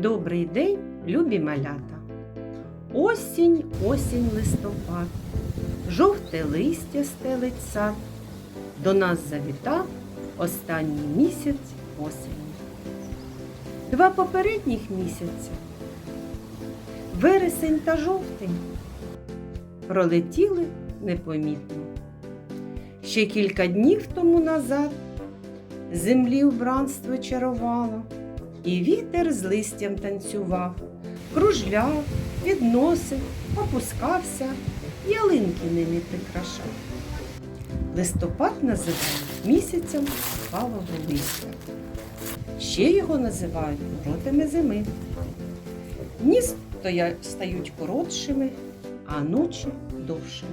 Добрий день, любі малята. Осінь, осінь листопад, жовте листя стелить. До нас завітав останній місяць осені. Два попередніх місяці вересень та жовтень пролетіли непомітно. Ще кілька днів тому назад землі вбранство чарувало, і вітер з листям танцював, кружляв, підносив, опускався, ялинки ними прикрашав. Листопад називають місяцем палого листя. Ще його називають воротами зими. Дні стають коротшими, а ночі довшими.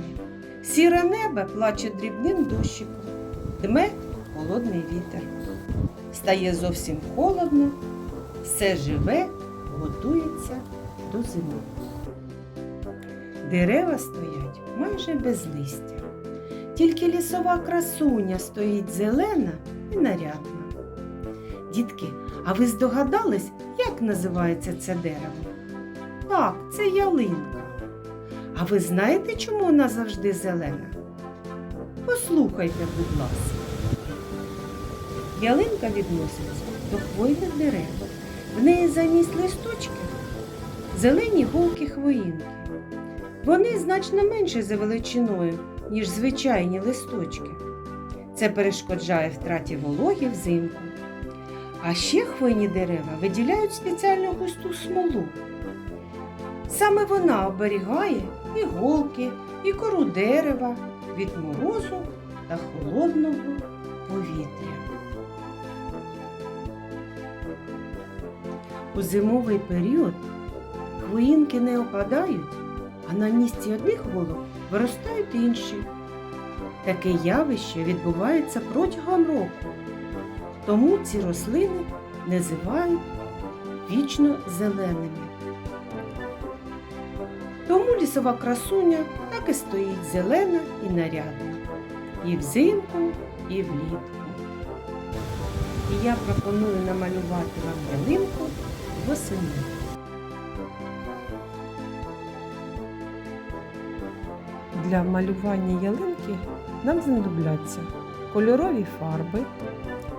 Сіре небо плаче дрібним дощиком, дме холодний вітер. Стає зовсім холодно, все живе, готується до зими. Дерева стоять майже без листя. Тільки лісова красуня стоїть зелена і нарядна. Дітки, а ви здогадались, як називається це дерево? Так, це ялинка. А ви знаєте, чому вона завжди зелена? Послухайте, будь ласка. Ялинка відноситься до хвойних дерев. В неї замість листочків зелені голки хвоїнки. Вони значно менше за величиною, ніж звичайні листочки. Це перешкоджає втраті вологі взимку. А ще хвойні дерева виділяють спеціальну густу смолу. Саме вона оберігає і голки, і кору дерева від морозу та холодного повітря. У зимовий період хвоїнки не опадають, а на місці одних голок виростають інші. Таке явище відбувається протягом року. Тому ці рослини називають вічно зеленими. Тому лісова красуня так і стоїть зелена і нарядна. І взимку, і влітку. І я пропоную намалювати вам ялинку восени. Для малювання ялинки нам знадобляться кольорові фарби,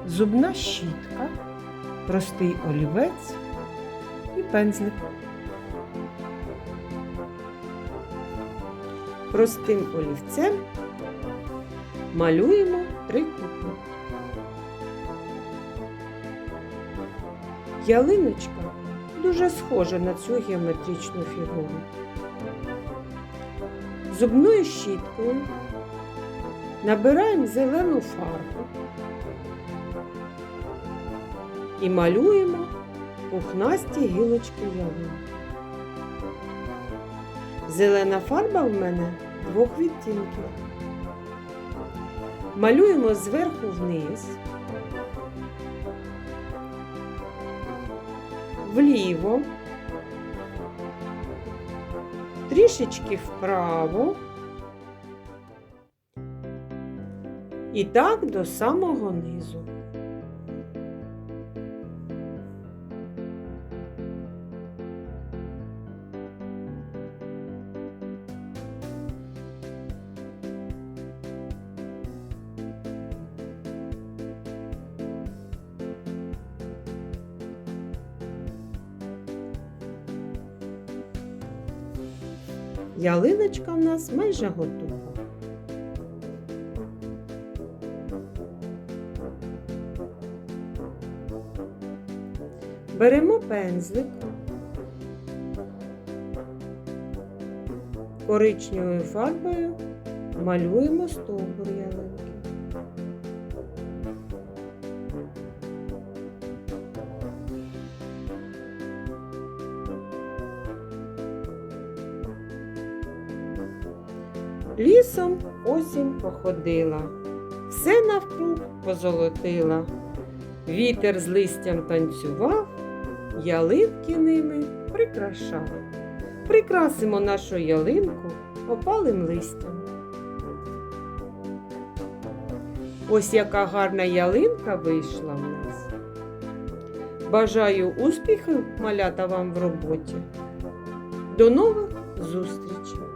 зубна щітка, простий олівець і пензлик. Простим олівцем малюємо трикутник. Ялиночка дуже схожа на цю геометричну фігуру. Зубною щіткою набираємо зелену фарбу і малюємо пухнасті гілочки ялинки. Зелена фарба в мене двох відтінків. Малюємо зверху вниз, вліво, трішечки вправо. І так до самого низу. Ялиночка в нас майже готова. Беремо пензлик, коричневою фарбою малюємо стовбур ялинки. Лісом осінь походила, все навкруг позолотила. Вітер з листям танцював, ялинки ними прикрашав. Прикрасимо нашу ялинку опалим листям. Ось яка гарна ялинка вийшла в нас. Бажаю успіхів малята вам в роботі. До нових зустрічей!